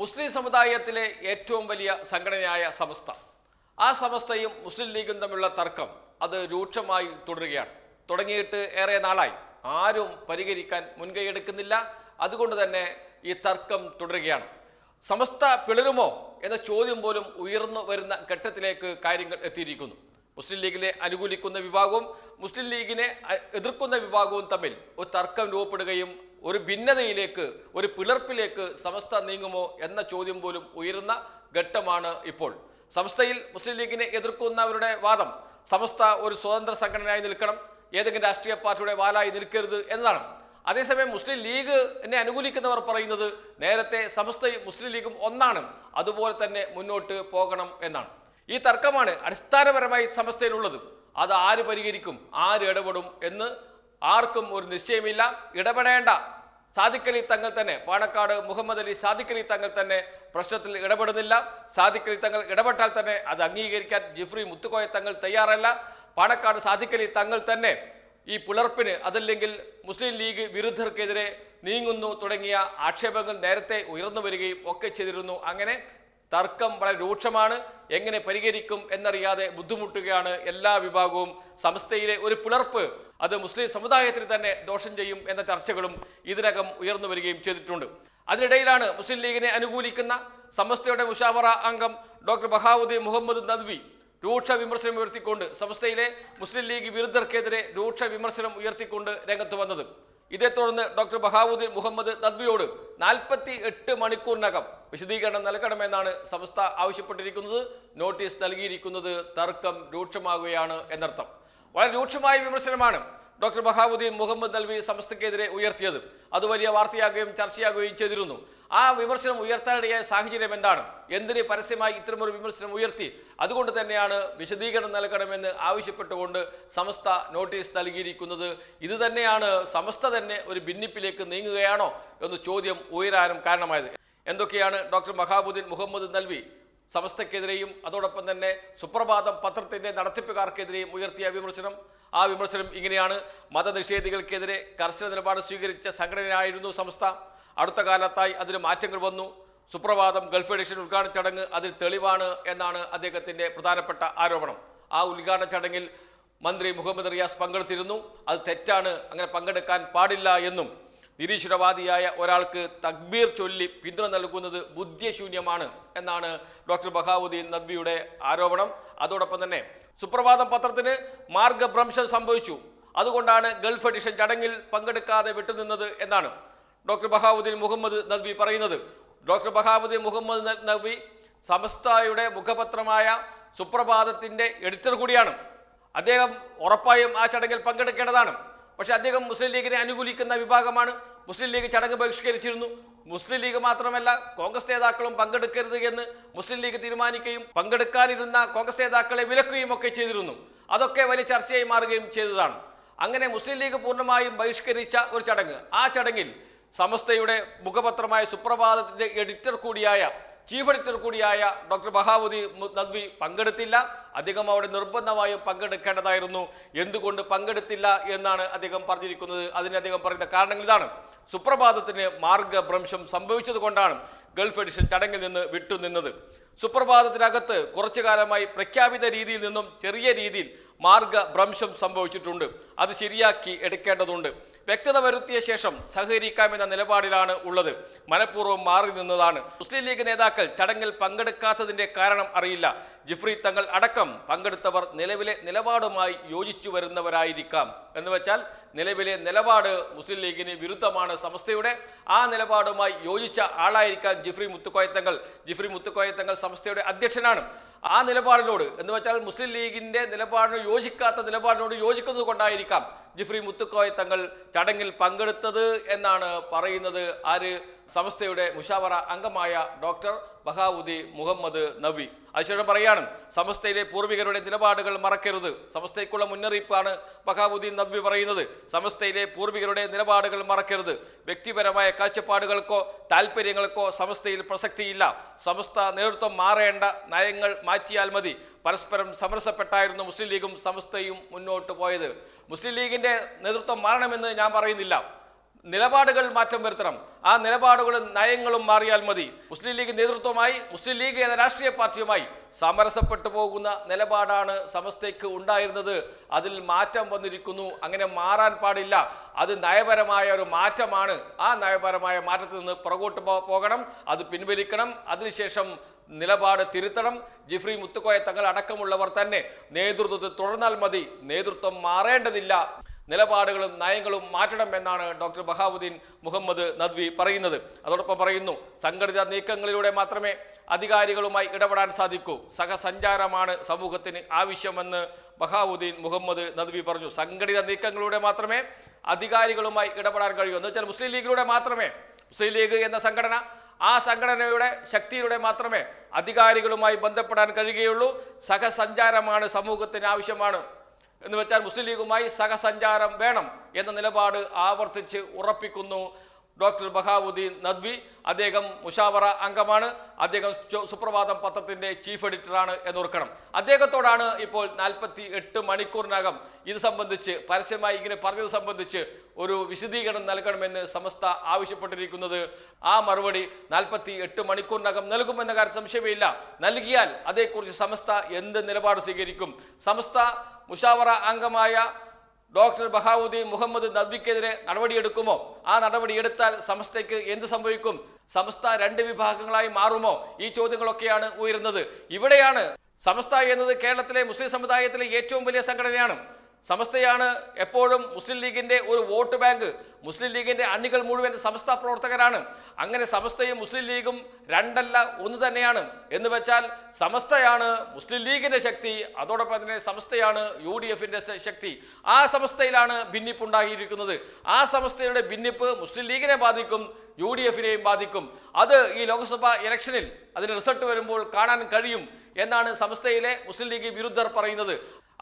മുസ്ലിം സമുദായത്തിലെ ഏറ്റവും വലിയ സംഘടനയായ സമസ്ത. ആ സമസ്തയും മുസ്ലിം ലീഗും തമ്മിലുള്ള തർക്കം അത് രൂക്ഷമായി തുടരുകയാണ്. തുടങ്ങിയിട്ട് ഏറെ നാളായി. ആരും പരിഹരിക്കാൻ മുൻകൈയെടുക്കുന്നില്ല അതുകൊണ്ട് തന്നെ ഈ തർക്കം തുടരുകയാണ്. സമസ്ത പിളരുമോ എന്ന ചോദ്യം പോലും ഉയർന്നു വരുന്ന ഘട്ടത്തിലേക്ക് കാര്യങ്ങൾ എത്തിയിരിക്കുന്നു. മുസ്ലിം ലീഗിനെ അനുകൂലിക്കുന്ന വിഭാഗവും മുസ്ലിം ലീഗിനെ എതിർക്കുന്ന വിഭാഗവും തമ്മിൽ ഒരു തർക്കം രൂപപ്പെടുകയും ഒരു ഭിന്നതയിലേക്ക് ഒരു പിളർപ്പിലേക്ക് സമസ്ത നീങ്ങുമോ എന്ന ചോദ്യം പോലും ഉയരുന്ന ഘട്ടമാണ് ഇപ്പോൾ. സംസ്ഥയിൽ മുസ്ലിം ലീഗിനെ എതിർക്കുന്നവരുടെ വാദം സമസ്ത ഒരു സ്വതന്ത്ര സംഘടനയായി നിൽക്കണം ഏതെങ്കിലും രാഷ്ട്രീയ പാർട്ടിയുടെ വാലായി നിൽക്കരുത് എന്നതാണ്. അതേസമയം മുസ്ലിം ലീഗ് എന്നെ അനുകൂലിക്കുന്നവർ പറയുന്നത് നേരത്തെ സമസ്തയും മുസ്ലിം ലീഗും ഒന്നാണ് അതുപോലെ തന്നെ മുന്നോട്ട് പോകണം എന്നാണ്. ഈ തർക്കമാണ് അടിസ്ഥാനപരമായി സമസ്തയിലുള്ളത്. അത് ആര് പരിഹരിക്കും ആര് ഇടപെടും എന്ന് ആർക്കും ഒരു നിശ്ചയമില്ല. ഇടപെടേണ്ട. സാദിഖലി തങ്ങൾ തന്നെ പാണക്കാട് മുഹമ്മദ് അലി സാദിഖലി തങ്ങൾ തന്നെ പ്രശ്നത്തിൽ ഇടപെടുന്നില്ല. സാദിഖലി തങ്ങൾ ഇടപെട്ടാൽ തന്നെ അത് അംഗീകരിക്കാൻ ജിഫ്രി മുത്തുക്കോയ തങ്ങൾ തയ്യാറല്ല. പാണക്കാട് സാദിഖലി തങ്ങൾ തന്നെ ഈ പിളർപ്പിന് അതല്ലെങ്കിൽ മുസ്ലിം ലീഗ് വിരുദ്ധർക്കെതിരെ നീങ്ങുന്നു തുടങ്ങിയ ആക്ഷേപങ്ങൾ നേരത്തെ ഉയർന്നു വരികയും ഒക്കെ ചെയ്തിരുന്നു. അങ്ങനെ തർക്കം വളരെ രൂക്ഷമാണ്. എങ്ങനെ പരിഹരിക്കും എന്നറിയാതെ ബുദ്ധിമുട്ടുകയാണ് എല്ലാ വിഭാഗവും. സംസ്ഥയിലെ ഒരു പുലർപ്പ് അത് മുസ്ലിം സമുദായത്തിന് തന്നെ ദോഷം ചെയ്യും എന്ന ചർച്ചകളും ഇതിനകം ഉയർന്നു വരികയും ചെയ്തിട്ടുണ്ട്. അതിനിടയിലാണ് മുസ്ലിം ലീഗിനെ അനുകൂലിക്കുന്ന സമസ്തയുടെ മുഷാവറ അംഗം ഡോക്ടർ ബഹാവുദ്ദീൻ മുഹമ്മദ് നദ്വി രൂക്ഷ വിമർശനം ഉയർത്തിക്കൊണ്ട് സമസ്തയിലെ മുസ്ലിം ലീഗ് വിരുദ്ധർക്കെതിരെ രൂക്ഷ വിമർശനം ഉയർത്തിക്കൊണ്ട് രംഗത്ത് വന്നത്. ഇതേ തുടർന്ന് ഡോക്ടർ ബഹാവുദ്ദീൻ മുഹമ്മദ് നദ്വിയോട് നാൽപ്പത്തി എട്ട് മണിക്കൂറിനകം വിശദീകരണം നൽകണമെന്നാണ് സംസ്ഥ ആവശ്യപ്പെട്ടിരിക്കുന്നത്. നോട്ടീസ് നൽകിയിരിക്കുന്നത് തർക്കം രൂക്ഷമാകുകയാണ് എന്നർത്ഥം. വളരെ രൂക്ഷമായ വിമർശനമാണ് ഡോക്ടർ ബഹാബുദ്ദീൻ മുഹമ്മദ് നൽവി സമസ്തക്കെതിരെ ഉയർത്തിയത്. അത് വലിയ വാർത്തയാകുകയും ചർച്ചയാകുകയും ചെയ്തിരുന്നു. ആ വിമർശനം ഉയർത്താനിടയായ സാഹചര്യം എന്താണ്? എന്തിന് പരസ്യമായി ഇത്തരമൊരു വിമർശനം ഉയർത്തി? അതുകൊണ്ട് തന്നെയാണ് വിശദീകരണം നൽകണമെന്ന് ആവശ്യപ്പെട്ടുകൊണ്ട് സമസ്ത നോട്ടീസ് നൽകിയിരിക്കുന്നത്. ഇത് തന്നെയാണ് സമസ്ത തന്നെ ഒരു ഭിന്നിപ്പിലേക്ക് നീങ്ങുകയാണോ എന്ന് ചോദ്യം ഉയരാനും കാരണമായത്. എന്തൊക്കെയാണ് ഡോക്ടർ മഹാബുദ്ദീൻ മുഹമ്മദ് നൽവി സമസ്തക്കെതിരെയും അതോടൊപ്പം തന്നെ സുപ്രഭാതം പത്രത്തിന്റെ നടത്തിപ്പുകാർക്കെതിരെയും ഉയർത്തിയ വിമർശനം? ആ വിമർശനം ഇങ്ങനെയാണ്. മതനിഷേധികൾക്കെതിരെ കർശന നിലപാട് സ്വീകരിച്ച സംഘടനയായിരുന്നു സംസ്ഥ. അടുത്ത കാലത്തായി അതിന് മാറ്റങ്ങൾ വന്നു. സുപ്രഭാതം ഗൾഫ് എഡിഷൻ ഉദ്ഘാടന ചടങ്ങ് അതിൽ തെളിവാണ് എന്നാണ് അദ്ദേഹത്തിന്റെ പ്രധാനപ്പെട്ട ആരോപണം. ആ ഉദ്ഘാടന ചടങ്ങിൽ മന്ത്രി മുഹമ്മദ് റിയാസ് പങ്കെടുത്തിരുന്നു. അത് തെറ്റാണ്. അങ്ങനെ പങ്കെടുക്കാൻ പാടില്ല എന്നും നിരീശ്വരവാദിയായ ഒരാൾക്ക് തക്ബീർ ചൊല്ലി പിന്തുണ നൽകുന്നത് ബുദ്ധിശൂന്യമാണ് എന്നാണ് ഡോക്ടർ ബഹാവുദ്ദീൻ നദ്വിയുടെ ആരോപണം. അതോടൊപ്പം തന്നെ സുപ്രഭാതം പത്രത്തിന് മാർഗഭ്രംശം സംഭവിച്ചു. അതുകൊണ്ടാണ് ഗൾഫ് എഡിഷൻ ചടങ്ങിൽ പങ്കെടുക്കാതെ വിട്ടുനിന്നത് എന്നാണ് ഡോക്ടർ ബഹാവുദ്ദീൻ മുഹമ്മദ് നദ്വി പറയുന്നത്. ഡോക്ടർ ബഹാവുദ്ദീൻ മുഹമ്മദ് നദ്വി സമസ്തയുടെ മുഖപത്രമായ സുപ്രഭാതത്തിന്റെ എഡിറ്റർ കൂടിയാണ്. അദ്ദേഹം ഉറപ്പായും ആ ചടങ്ങിൽ പങ്കെടുക്കേണ്ടതാണ്. പക്ഷേ അദ്ദേഹം മുസ്ലിം ലീഗിനെ അനുകൂലിക്കുന്ന വിഭാഗമാണ്. മുസ്ലിം ലീഗ് ചടങ്ങ് ബഹിഷ്കരിച്ചിരുന്നു. മുസ്ലിം ലീഗ് മാത്രമല്ല കോൺഗ്രസ് നേതാക്കളും പങ്കെടുക്കരുത് എന്ന് മുസ്ലിം ലീഗ് തീരുമാനിക്കുകയും പങ്കെടുക്കാനിരുന്ന കോൺഗ്രസ് നേതാക്കളെ വിലക്കുകയും ഒക്കെ ചെയ്തിരുന്നു. അതൊക്കെ വലിയ ചർച്ചയായി മാറുകയും ചെയ്തതാണ്. അങ്ങനെ മുസ്ലിം ലീഗ് പൂർണമായും ബഹിഷ്കരിച്ച ഒരു ചടങ്ങ്. ആ ചടങ്ങിൽ സമസ്തയുടെ മുഖപത്രമായ സുപ്രഭാതത്തിന്റെ എഡിറ്റർ കൂടിയായ ചീഫ് എഡിറ്റർ കൂടിയായ ഡോക്ടർ ബഹാവുദ്ദി നദ്വി പങ്കെടുത്തില്ല. അദ്ദേഹം അവിടെ നിർബന്ധമായും പങ്കെടുക്കേണ്ടതായിരുന്നു. എന്തുകൊണ്ട് പങ്കെടുത്തില്ല എന്നാണ് അദ്ദേഹം പറഞ്ഞിരിക്കുന്നത്. അതിന് അദ്ദേഹം പറയുന്ന കാരണങ്ങൾ ഇതാണ്. സുപ്രഭാതത്തിന് മാർഗഭ്രംശം സംഭവിച്ചത് കൊണ്ടാണ് ഗൾഫ് എഡിഷൻ ചടങ്ങിൽ നിന്ന് വിട്ടുനിന്നത്. സുപ്രഭാതത്തിനകത്ത് കുറച്ചു കാലമായി പ്രഖ്യാപിത രീതിയിൽ നിന്നും ചെറിയ രീതിയിൽ മാർഗഭ്രംശം സംഭവിച്ചിട്ടുണ്ട്. അത് ശരിയാക്കി എടുക്കേണ്ടതുണ്ട്. വ്യക്തത വരുത്തിയ ശേഷം സഹകരിക്കാമെന്ന നിലപാടിലാണ് ഉള്ളത്. മനഃപൂർവം മാറി നിന്നതാണ്. മുസ്ലിം ലീഗ് നേതാക്കൾ ചടങ്ങിൽ പങ്കെടുക്കാത്തതിന്റെ കാരണം അറിയില്ല. ജിഫ്രി തങ്ങൾ അടക്കം പങ്കെടുത്തവർ നിലവിലെ നിലപാടുമായി യോജിച്ചു വരുന്നവരായിരിക്കാം. എന്ന് വെച്ചാൽ നിലവിലെ നിലപാട് മുസ്ലിം ലീഗിന് വിരുദ്ധമാണ്. സംസ്ഥയുടെ ആ നിലപാടുമായി യോജിച്ച ആളായിരിക്കാം ജിഫ്രി മുത്തുക്കോയത്തങ്ങൾ. ജിഫ്രി മുത്തുക്കോയത്തങ്ങൾ സംസ്ഥയുടെ അധ്യക്ഷനാണ്. ആ നിലപാടിനോട് എന്ന് വെച്ചാൽ മുസ്ലിം ലീഗിന്റെ നിലപാടിനോട് യോജിക്കാത്ത നിലപാടിനോട് യോജിക്കുന്നത് കൊണ്ടായിരിക്കാം. ജിഫ്രി മുത്തുക്കോയ തങ്ങൾ ചടങ്ങിൽ പങ്കെടുത്തത് എന്നാണ് പറയുന്നത്. ആര്? സംസ്ഥയുടെ മുഷാവറ അംഗമായ ഡോക്ടർ ബഹാവുദ്ദി മുഹമ്മദ് നബി അതിനുശേഷം പറയാണ് സമസ്തയിലെ പൂർവികരുടെ നിലപാടുകൾ മറക്കരുത്. സമസ്തയ്ക്കുള്ള മുന്നറിയിപ്പാണ് ബഹാവുദ്ദീൻ നദ്വി പറയുന്നത്. സമസ്തയിലെ പൂർവികരുടെ നിലപാടുകൾ മറക്കരുത്. വ്യക്തിപരമായ കാഴ്ചപ്പാടുകൾക്കോ താല്പര്യങ്ങൾക്കോ സമസ്തയിൽ പ്രസക്തിയില്ല. സമസ്ത നേതൃത്വം മാറേണ്ട നയങ്ങൾ മാറ്റിയാൽ മതി. പരസ്പരം സമരസപ്പെട്ടായിരുന്നു മുസ്ലിം ലീഗും സമസ്തയും മുന്നോട്ട് പോയത്. മുസ്ലിം ലീഗിന്റെ നേതൃത്വം മാറണമെന്ന് ഞാൻ പറയുന്നില്ല. നിലപാടുകൾ മാറ്റം വരുത്തണം. ആ നിലപാടുകളും നയങ്ങളും മാറിയാൽ മതി. മുസ്ലിം ലീഗ് നേതൃത്വമായി മുസ്ലിം ലീഗ് എന്ന രാഷ്ട്രീയ പാർട്ടിയുമായി സമരസപ്പെട്ടു പോകുന്ന നിലപാടാണ് സമസ്തയ്ക്ക് ഉണ്ടായിരുന്നത്. അതിൽ മാറ്റം വന്നിരിക്കുന്നു. അങ്ങനെ മാറാൻ പാടില്ല. അത് നയപരമായ ഒരു മാറ്റമാണ്. ആ നയപരമായ മാറ്റത്തിൽ നിന്ന് പുറകോട്ട് പോകണം. അത് പിൻവലിക്കണം. അതിനുശേഷം നിലപാട് തിരുത്തണം. ജിഫ്രി മുത്തുക്കോയ തങ്ങൾ അടക്കമുള്ളവർ തന്നെ നേതൃത്വത്തിൽ തുടർന്നാൽ മതി. നേതൃത്വം മാറേണ്ടതില്ല. നിലപാടുകളും നയങ്ങളും മാറ്റണം എന്നാണ് ഡോക്ടർ ബഹാവുദ്ദീൻ മുഹമ്മദ് നദ്വി പറയുന്നത്. അതോടൊപ്പം പറയുന്നു സംഘടിത നീക്കങ്ങളിലൂടെ മാത്രമേ അധികാരികളുമായി ഇടപെടാൻ സാധിക്കൂ. സഹസഞ്ചാരമാണ് സമൂഹത്തിന് ആവശ്യമെന്ന് ബഹാവുദ്ദീൻ മുഹമ്മദ് നദ്വി പറഞ്ഞു. സംഘടിത നീക്കങ്ങളിലൂടെ മാത്രമേ അധികാരികളുമായി ഇടപെടാൻ കഴിയൂ. എന്ന് വെച്ചാൽ മുസ്ലിം ലീഗിലൂടെ മാത്രമേ മുസ്ലിം ലീഗ് എന്ന സംഘടന ആ സംഘടനയുടെ ശക്തിയിലൂടെ മാത്രമേ അധികാരികളുമായി ബന്ധപ്പെടാൻ കഴിയുകയുള്ളൂ. സഹസഞ്ചാരമാണ് സമൂഹത്തിന് ആവശ്യമാണ്. എന്ന് വെച്ചാൽ മുസ്ലിം ലീഗുമായി സഹസഞ്ചാരം വേണം എന്ന നിലപാട് ആവർത്തിച്ച് ഉറപ്പിക്കുന്നു ഡോക്ടർ ബഹാവുദ്ദീൻ നദ്വി. അദ്ദേഹം മുഷാവറ അംഗമാണ്. അദ്ദേഹം സുപ്രഭാതം പത്രത്തിന്റെ ചീഫ് എഡിറ്ററാണ് എന്നോർക്കണം. അദ്ദേഹത്തോടാണ് ഇപ്പോൾ നാൽപ്പത്തി എട്ട് മണിക്കൂറിനകം ഇത് സംബന്ധിച്ച് പരസ്യമായി ഇങ്ങനെ പറഞ്ഞത് സംബന്ധിച്ച് ഒരു വിശദീകരണം നൽകണമെന്ന് സമസ്ത ആവശ്യപ്പെട്ടിരിക്കുന്നത്. ആ മറുപടി നാൽപ്പത്തി എട്ട് മണിക്കൂറിനകം നൽകുമെന്ന കാര്യം സംശയമില്ല. നൽകിയാൽ അതേക്കുറിച്ച് സമസ്ത എന്ത് നിലപാട് സ്വീകരിക്കും? സമസ്ത മുഷാവറ അംഗമായ ഡോക്ടർ ബഹാവുദ്ദീൻ മുഹമ്മദ് നദ്വിക്കെതിരെ നടപടിയെടുക്കുമോ? ആ നടപടിയെടുത്താൽ സംസ്ഥയ്ക്ക് എന്ത് സംഭവിക്കും? സംസ്ഥ രണ്ട് വിഭാഗങ്ങളായി മാറുമോ? ഈ ചോദ്യങ്ങളൊക്കെയാണ് ഉയരുന്നത്. ഇവിടെയാണ് സംസ്ഥ എന്നത് കേരളത്തിലെ മുസ്ലിം സമുദായത്തിലെ ഏറ്റവും വലിയ സംഘടനയാണ്. സമസ്തയാണ് എപ്പോഴും മുസ്ലിം ലീഗിന്റെ ഒരു വോട്ട് ബാങ്ക്. മുസ്ലിം ലീഗിന്റെ അണികൾ മുഴുവൻ സമസ്ത പ്രവർത്തകരാണ്. അങ്ങനെ സമസ്തയും മുസ്ലിം ലീഗും രണ്ടല്ല ഒന്ന് തന്നെയാണ്. എന്ന് വെച്ചാൽ സമസ്തയാണ് മുസ്ലിം ലീഗിന്റെ ശക്തി അതോടൊപ്പം തന്നെ സമസ്തയാണ് യു ഡി എഫിന്റെ ശക്തി. ആ സമസ്തയിലാണ് ഭിന്നിപ്പ് ഭിന്നിപ്പുണ്ടായിരിക്കുന്നത്. ആ സമസ്തയുടെ ഭിന്നിപ്പ് മുസ്ലിം ലീഗിനെ ബാധിക്കും യു ഡി എഫിനെയും ബാധിക്കും. അത് ഈ ലോക്സഭാ ഇലക്ഷനിൽ അതിന് റിസൾട്ട് വരുമ്പോൾ കാണാൻ കഴിയും എന്നാണ് സമസ്തയിലെ മുസ്ലിം ലീഗ് വിരുദ്ധർ പറയുന്നത്.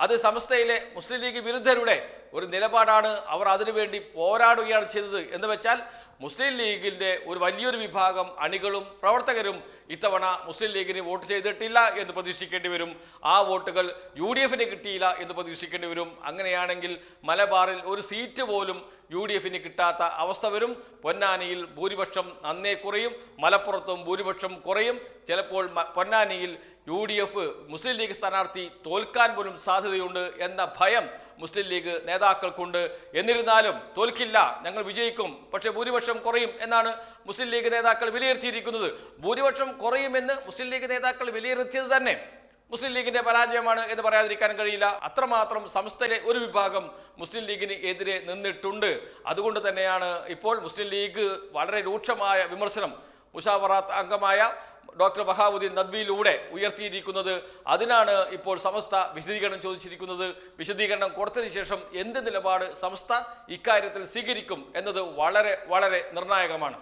അത് സമസ്തയിലെ മുസ്ലിം ലീഗ് വിരുദ്ധരുടെ ഒരു നിലപാടാണ് അവർ അതിനുവേണ്ടി പോരാടുകയാണ് ചെയ്തത് എന്ന് വെച്ചാൽ മുസ്ലിം ലീഗിന്റെ ഒരു വലിയൊരു വിഭാഗം അണികളും പ്രവർത്തകരും ഇത്തവണ മുസ്ലിം ലീഗിന് വോട്ട് ചെയ്തിട്ടില്ല എന്ന് പ്രതീക്ഷിക്കേണ്ടി വരും. ആ വോട്ടുകൾ യു ഡി എഫിന് കിട്ടിയില്ല എന്ന് പ്രതീക്ഷിക്കേണ്ടി വരും. അങ്ങനെയാണെങ്കിൽ മലബാറിൽ ഒരു സീറ്റ് പോലും യു ഡി എഫിന് കിട്ടാത്ത അവസ്ഥ വരും. പൊന്നാനിയിൽ ഭൂരിപക്ഷം നന്നേ കുറയും. മലപ്പുറത്തും ഭൂരിപക്ഷം കുറയും. ചിലപ്പോൾ പൊന്നാനിയിൽ U D F Muslim League സ്ഥാനാർത്ഥി തോൽക്കാൻ പോലും സാധ്യതയുണ്ട് എന്ന ഭയം മുസ്ലിം ലീഗ് നേതാക്കൾക്കുണ്ട്. എന്നിരുന്നാലും തോൽക്കില്ല ഞങ്ങൾ വിജയിക്കും. പക്ഷേ ഭൂരിപക്ഷം കുറയും എന്നാണ് മുസ്ലിം ലീഗ് നേതാക്കൾ വിലയിരുത്തിയിരിക്കുന്നത്. ഭൂരിപക്ഷം കുറയുമെന്ന് മുസ്ലിം ലീഗ് നേതാക്കൾ വിലയിരുത്തിയത് തന്നെ. മുസ്ലിം ലീഗിന്റെ പരാജയമാണ് എന്ന് പറയാതിരിക്കാൻ കഴിയില്ല. അത്രമാത്രം സംസ്ഥയിലെ ഒരു വിഭാഗം മുസ്ലിം ലീഗിന് എതിരെ നിന്നിട്ടുണ്ട്. അതുകൊണ്ട് തന്നെയാണ് ഇപ്പോൾ മുസ്ലിം ലീഗ് വളരെ രൂക്ഷമായ വിമർശനം മുഷാവറാത്ത് അംഗമായ ഡോക്ടർ ബഹാവുദ്ദീൻ നദ്വിയിലൂടെ ഉയർത്തിയിരിക്കുന്നത്. അതിനാണ് ഇപ്പോൾ സമസ്ത വിശദീകരണം ചോദിച്ചിരിക്കുന്നത്. വിശദീകരണം കൊടുത്തതിന് ശേഷം എന്ത് നിലപാട് സമസ്ത ഇക്കാര്യത്തിൽ സ്വീകരിക്കും എന്നത് വളരെ വളരെ നിർണായകമാണ്.